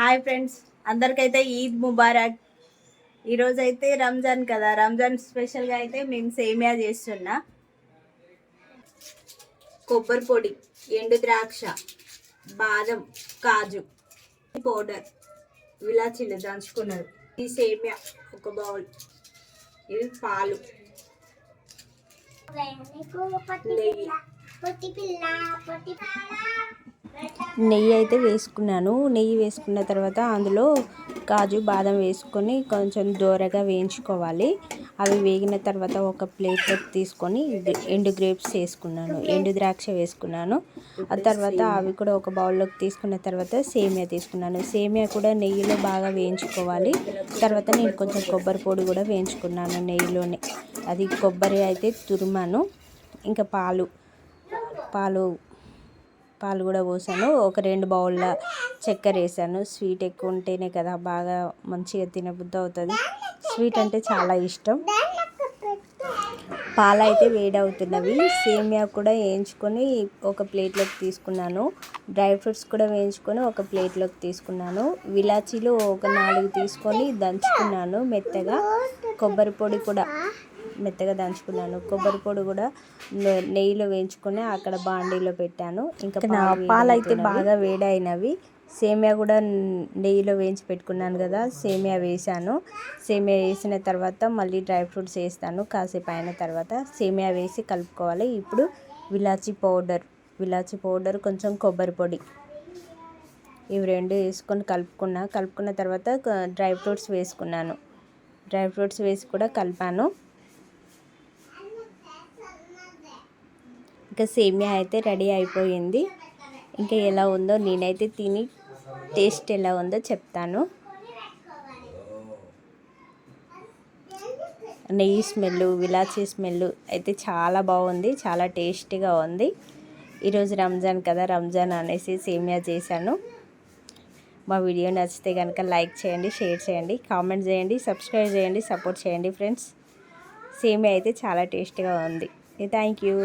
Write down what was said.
Hi friends అందరికైతే ఈద్ ముబారక్. ఈరోజు అయితే రంజాన్ కదా రంజాన్ స్పెషల్గా అయితే మేము సేమియా చేస్తున్నా. కొబ్బరి పొడి ఎండు ద్రాక్ష బాదం కాజు పౌడర్ విలాచీలు దంచుకున్నారు. ఈ సేమియా ఒక బౌల్ ఇవి పాలు. నెయ్యి నెయ్యి అయితే వేసుకున్నాను. నెయ్యి వేసుకున్న తర్వాత అందులో కాజు బాదం వేసుకొని కొంచెం దోరగా వేయించుకోవాలి. అవి వేగిన తర్వాత ఒక ప్లేట్ తీసుకొని ఎండు గ్రేప్స్ వేసుకున్నాను. ఎండు ద్రాక్ష వేసుకున్నాను. ఆ తర్వాత అవి కూడా ఒక బౌల్లోకి తీసుకున్న తర్వాత సేమియా తీసుకున్నాను. సేమియా కూడా నెయ్యిలో బాగా వేయించుకోవాలి. తర్వాత నేను కొంచెం కొబ్బరి పొడి కూడా వేయించుకున్నాను నెయ్యిలోనే. అది కొబ్బరి అయితే తురిమాను. ఇంకా పాలు పాలు పాలు కూడా పోసాను. ఒక రెండు బౌల్ల చక్కెర వేసాను. స్వీట్ ఎక్కువ ఉంటేనే కదా బాగా మంచిగా తినబుద్ధి అవుతుంది. స్వీట్ అంటే చాలా ఇష్టం. పాలు అయితే వేడవుతున్నవి. సేమియా కూడా వేయించుకొని ఒక ప్లేట్లోకి తీసుకున్నాను. డ్రై ఫ్రూట్స్ కూడా వేయించుకొని ఒక ప్లేట్లోకి తీసుకున్నాను. విలాచీలు ఒక నాలుగు తీసుకొని దంచుకున్నాను మెత్తగా. కొబ్బరి పొడి కూడా మెత్తగా దంచుకున్నాను. కొబ్బరి పొడి కూడా నెయ్యిలో వేయించుకొని అక్కడ బాండీలో పెట్టాను. ఇంకా పాలు అయితే బాగా వేడైనవి. సేమియా కూడా నెయ్యిలో వేయించి పెట్టుకున్నాను కదా సేమియా వేసాను సేమియా వేసిన తర్వాత మళ్ళీ డ్రై ఫ్రూట్స్ వేస్తాను. కాసేపు అయిన తర్వాత సేమియా వేసి కలుపుకోవాలి. ఇప్పుడు విలాచీ పౌడర్ విలాచీ పౌడర్ కొంచెం కొబ్బరి పొడి. ఇవి రెండు వేసుకొని కలుపుకున్నా కలుపుకున్న తర్వాత డ్రై ఫ్రూట్స్ వేసుకున్నాను. డ్రై ఫ్రూట్స్ వేసి కూడా కలిపాను. ఇంకా సేమియా అయితే రెడీ అయిపోయింది. ఇంకా ఎలా ఉందో నేనైతే తిని టేస్ట్ ఎలా ఉందో చెప్తాను. నెయ్యి స్మెల్ విలాచీ స్మెల్ అయితే చాలా బాగుంది చాలా టేస్టీగా ఉంది. ఈరోజు రంజాన్ కదా రంజాన్ అనేసి సేమియా చేశాను. మా వీడియో నచ్చితే కనుక లైక్ చేయండి షేర్ చేయండి కామెంట్ చేయండి సబ్స్క్రైబ్ చేయండి సపోర్ట్ చేయండి ఫ్రెండ్స్. సేమియా అయితే చాలా టేస్టీగా ఉంది. Thank you.